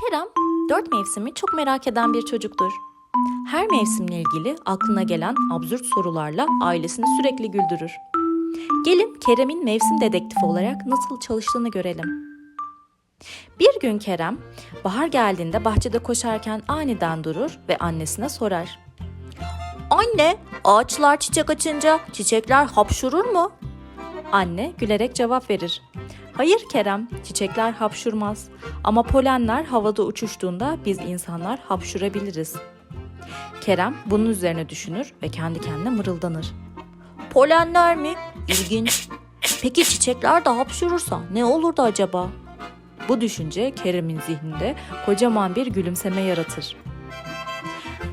Kerem, dört mevsimi çok merak eden bir çocuktur. Her mevsimle ilgili aklına gelen absürt sorularla ailesini sürekli güldürür. Gelin Kerem'in mevsim dedektifi olarak nasıl çalıştığını görelim. Bir gün Kerem, bahar geldiğinde bahçede koşarken aniden durur ve annesine sorar. Anne, ağaçlar çiçek açınca çiçekler hapşurur mu? Anne gülerek cevap verir. Hayır Kerem, çiçekler hapşurmaz. Ama polenler havada uçuştuğunda biz insanlar hapşurabiliriz. Kerem bunun üzerine düşünür ve kendi kendine mırıldanır. Polenler mi? İlginç. Peki çiçekler de hapşurursa ne olurdu acaba? Bu düşünce Kerem'in zihninde kocaman bir gülümseme yaratır.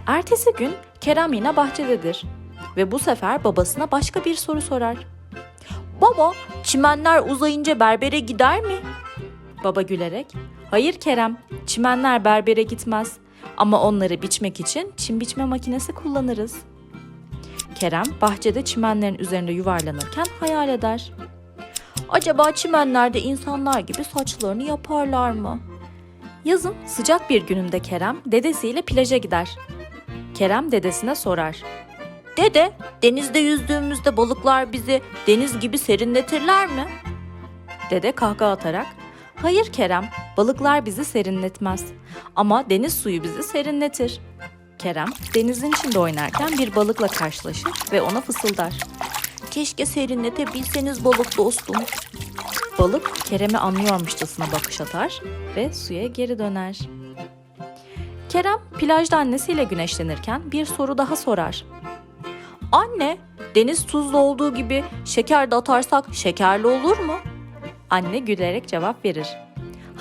Ertesi gün Kerem yine bahçededir ve bu sefer babasına başka bir soru sorar. Baba, çimenler uzayınca berbere gider mi? Baba gülerek, hayır Kerem, çimenler berbere gitmez ama onları biçmek için çim biçme makinesi kullanırız. Kerem bahçede çimenlerin üzerinde yuvarlanırken hayal eder. Acaba çimenlerde insanlar gibi saçlarını yaparlar mı? Yazın sıcak bir gününde Kerem dedesiyle plaja gider. Kerem dedesine sorar. Dede, denizde yüzdüğümüzde balıklar bizi deniz gibi serinletirler mi? Dede kahkaha atarak, hayır Kerem, balıklar bizi serinletmez. Ama deniz suyu bizi serinletir. Kerem, denizin içinde oynarken bir balıkla karşılaşır ve ona fısıldar. Keşke serinletebilseniz balık dostum. Balık Kerem'i anlıyormuşçasına bakış atar ve suya geri döner. Kerem plajda annesiyle güneşlenirken bir soru daha sorar. Anne, deniz tuzlu olduğu gibi şeker de atarsak şekerli olur mu? Anne gülerek cevap verir.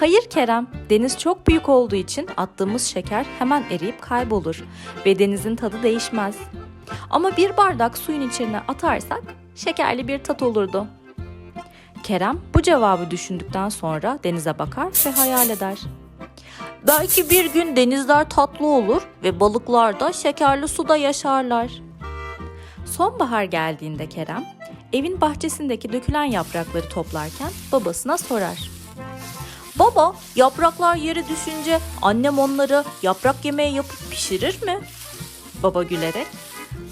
Hayır Kerem, deniz çok büyük olduğu için attığımız şeker hemen eriyip kaybolur ve denizin tadı değişmez. Ama bir bardak suyun içine atarsak şekerli bir tat olurdu. Kerem bu cevabı düşündükten sonra denize bakar ve hayal eder. Belki bir gün denizler tatlı olur ve balıklar da şekerli suda yaşarlar. Sonbahar geldiğinde Kerem, evin bahçesindeki dökülen yaprakları toplarken babasına sorar. Baba, yapraklar yere düşünce annem onları yaprak yemeği yapıp pişirir mi? Baba gülerek,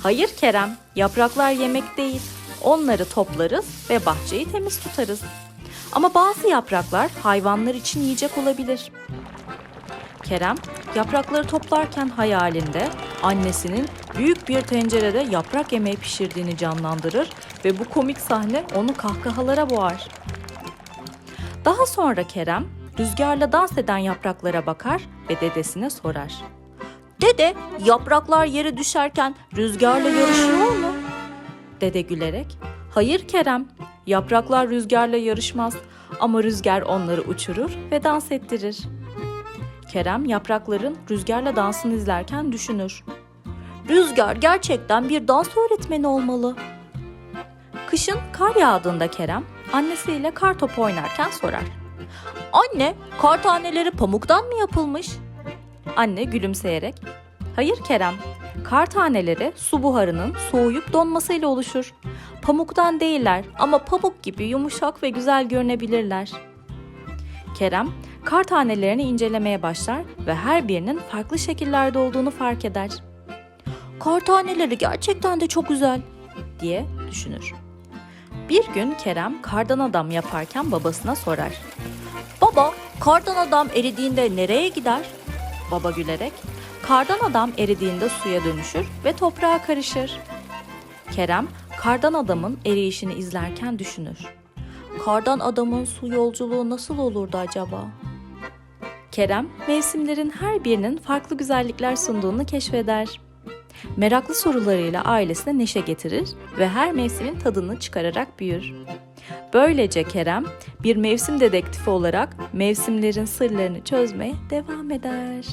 hayır Kerem, yapraklar yemek değil. Onları toplarız ve bahçeyi temiz tutarız. Ama bazı yapraklar hayvanlar için yiyecek olabilir. Kerem yaprakları toplarken hayalinde annesinin büyük bir tencerede yaprak yemeği pişirdiğini canlandırır ve bu komik sahne onu kahkahalara boğar. Daha sonra Kerem rüzgarla dans eden yapraklara bakar ve dedesine sorar. Dede, yapraklar yere düşerken rüzgarla yarışıyor mu? Dede gülerek, hayır Kerem, yapraklar rüzgarla yarışmaz ama rüzgar onları uçurur ve dans ettirir. Kerem yaprakların rüzgarla dansını izlerken düşünür. Rüzgar gerçekten bir dans öğretmeni olmalı. Kışın kar yağdığında Kerem annesiyle kar topu oynarken sorar. Anne, kar taneleri pamuktan mı yapılmış? Anne gülümseyerek, hayır Kerem, kar taneleri su buharının soğuyup donmasıyla oluşur. Pamuktan değiller ama pamuk gibi yumuşak ve güzel görünebilirler. Kerem kar tanelerini incelemeye başlar ve her birinin farklı şekillerde olduğunu fark eder. Kar taneleri gerçekten de çok güzel diye düşünür. Bir gün Kerem kardan adam yaparken babasına sorar. Baba, kardan adam eridiğinde nereye gider? Baba gülerek, kardan adam eridiğinde suya dönüşür ve toprağa karışır. Kerem, kardan adamın eriyişini izlerken düşünür. Kardan adamın su yolculuğu nasıl olurdu acaba? Kerem, mevsimlerin her birinin farklı güzellikler sunduğunu keşfeder. Meraklı sorularıyla ailesine neşe getirir ve her mevsimin tadını çıkararak büyür. Böylece Kerem bir mevsim dedektifi olarak mevsimlerin sırlarını çözmeye devam eder.